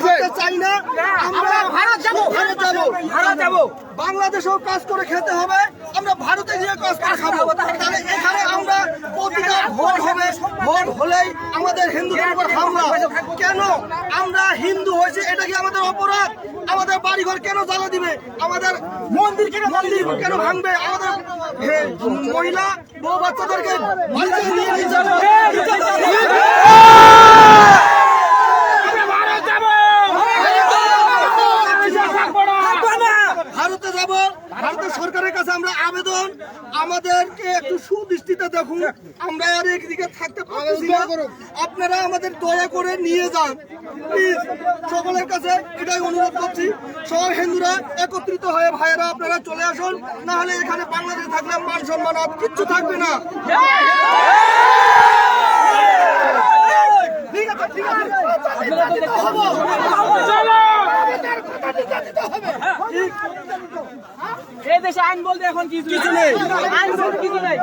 চাই না আমরা ভারত যাব। ভারত যাব ভারত যাব। বাংলাদেশেও কাজ করে খেতে হবে আমরা ভারতে গিয়ে কাজ করে খাব। তাহলে এখানে আমরা প্রতিটা ভোট হবে ভোট হলেই আমাদের হিন্দুদের উপর হামলা। কেন? আমরা হিন্দু হয়েছে এটা কি আমাদের অপরাধ? আমাদের বাড়িঘর কেন জ্বালা দিবে? আমাদের মন্দির কেন মন্দির কেন ভাঙবে? আমাদের মহিলা বউ বাচ্চাদেরকে নিয়ে নিয়ে যাবে ভারতে যাব ভারতের সরকারের কাছে আমরা আবেদন আমাদেরকে একটু সুদৃষ্টিতে দেখুন। আমরা আর একদিকে থাকতে পারতেছি না। আপনারা আমাদের দয়া করে নিয়ে যান। প্লিজ সকলের কাছে এটাই অনুরোধ করছি। সব হিন্দুরা একত্রিত হয়ে ভাইয়েরা আপনারা চলে আসুন। না হলে এখানে বাংলাদেশে থাকলে মান সম্মান আর কিচ্ছু থাকবে না। ঠিক আছে ঠিক আছে নির্যাতিত হব। নির্যাতিত হবে। ঠিক। এই দেশে আইন বলতে এখন কিছু নেই। আইন বলতে কিছু নেই।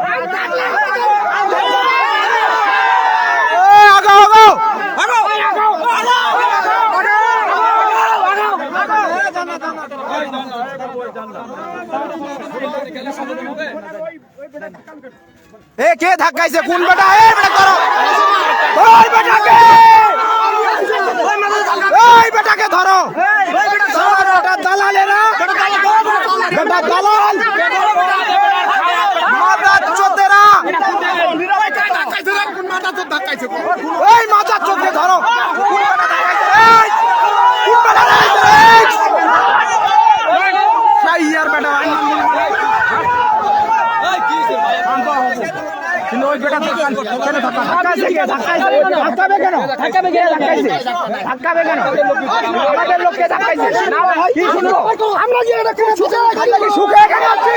এ কে ধাক্কাইছে? কোন বেটা? এ বেটা ধরো ওই বেটাকে। ওই বেটাকে ধরো ধরো, বেটা দালালেরা বেটা দালাল মাদা চোদেরা কোন বেটা ধাক্কাইছে? এই, কোন বেটা ধাক্কাইছে? এই! সাইয়ার বেটা কিন্তু ওই বেটা কেন ধাক্কাইছে ধাক্কাবে কেন? ধাক্কাবে কে ধাক্কাইছে ধাক্কাবে কেন? আমাদের লোককে ধাক্কাইছে কি শুনব আমরা যে এটা কেন সুখে সুখে কেন আছি।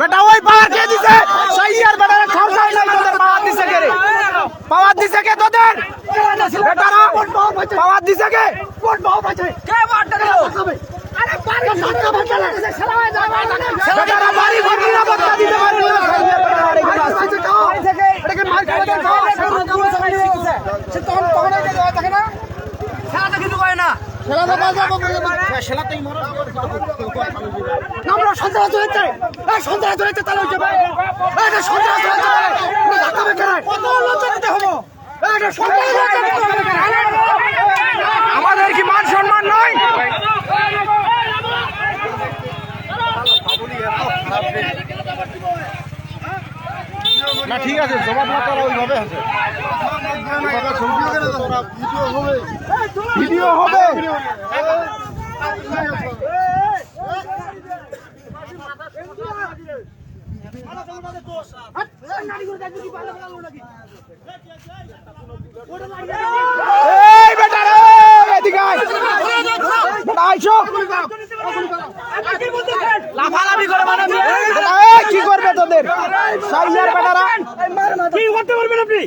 বেটা ওই পাওয়ার কে দিছে সাইয়ার বেটা খরচাই নাই তোদের পাওয়ার দিছে কে রে পাওয়ার দিছে কে তোদের বেটারা পাওয়ার দিছে কে বেটারা বাড়ি ঘর নিরাপত্তা দিতে পারবে না সাইয়ার বেটারা আর এগুলো আছে। আমরা সন্ত্রাস এই সন্ত্রাস হয়েছে তাহলে সন্ত্রাস হয়েছে ধাক্কাবে কেন কত লজ্জা দিতে হব এটা সন্ত্রাস হয়েছে আমাদের কি মান সম্মান নয় না ঠিক আছে জবাব না করা ওইভাবে আছে। ভিডিও হবে। এই বেটা রে এদিকে আয় বেটা আইছো লাফালাফি করে মানে বেটা, এই, কি করবে তোদের সাইয়ার বেটারা কি করতে পারবেন আপনি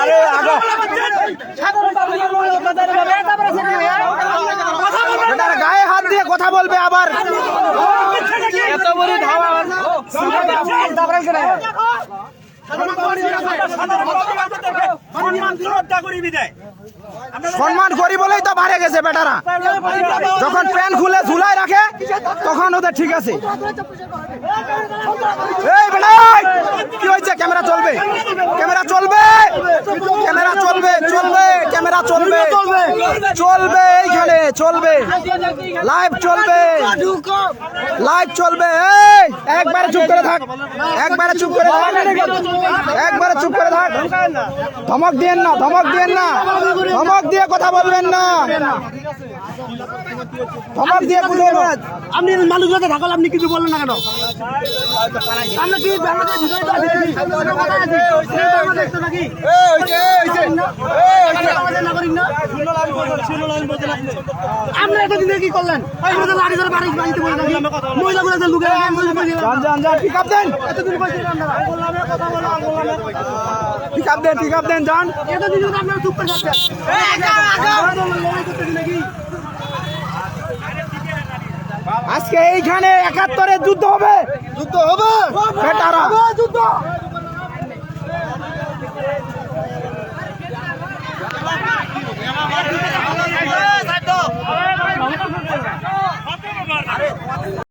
আরে আগো বেটার গায়ে হাত দিয়ে কথা বলবে আবার এত বড় ধাওয়া সম্মান করি বলেই তো বাড়ে গেছে বেটারা। যখন প্যান খুলে ঝুলাই রাখে, তখন ওদের ঠিক আছে। এই কি হয়েছে? ক্যামেরা চলবে ক্যামেরা চলবে ক্যামেরা চলবে চলবে ক্যামেরা চলবে। চলবে এইখানে চলবে। লাইভ চলবে। লাইভ চলবে। এই একবারে চুপ করে থাক। একবারে চুপ করে থাক। একবারে চুপ করে থাক। ধমক দিয়েন না ধমক দিয়েন না। ধমক দিয়ে কথা বলবেন না। ধমক দিয়ে বুঝবেন আপনি মানুষগুলোকে ঢাকাল আপনি কিছু বললেন না কেন? আমরা কি বাংলাদেশ তো আছি নাকি? আমরা কোথায় আছি? বাংলাদেশ তো নাকি? আমাদের নাগরিক না? আমরা এতদিন ধরে কি করলেন আমরা লাঠি ধরে বাড়ি বাড়িতে লুকে রাখেন, মহিলা বসে রাখেন। যান যান যান পিক আপ দেন এতদিন কইছেন আপনারা পিক আপ দেন পিক আপ দেন যান এতদিন ধরে আপনারা চুপ করে থাকতেন আমাদের লড়াই করতেছি নাকি আজকে এইখানে একাত্তরে যুদ্ধ হবে। যুদ্ধ হবে। যুদ্ধ।